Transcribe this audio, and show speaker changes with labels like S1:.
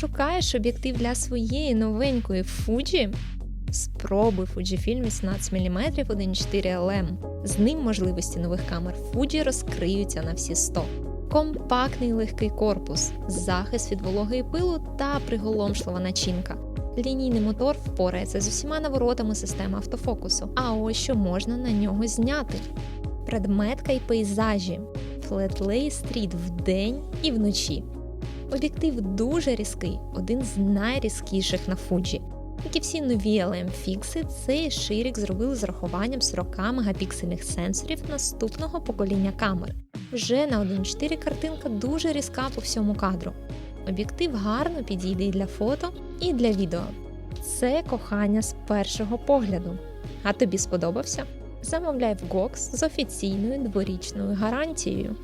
S1: Шукаєш об'єктив для своєї новенької Fuji? Спробуй Fujifilm 18мм 1.4 LM. З ним можливості нових камер Fuji розкриються на всі 100. Компактний легкий корпус, захист від вологи і пилу та приголомшлива начинка. Лінійний мотор впорається з усіма наворотами системи автофокусу. А ось що можна на нього зняти: предметка і пейзажі, флетлей стріт вдень і вночі. Об'єктив дуже різкий, один з найрізкіших на Fuji. Як і всі нові LM фікси, цей ширік зробили з рахуванням 40 мегапіксельних сенсорів наступного покоління камер. Вже на 1.4 картинка дуже різка по всьому кадру. Об'єктив гарно підійде і для фото, і для відео. Це кохання з першого погляду. А тобі сподобався? Замовляй в GOX з офіційною дворічною гарантією.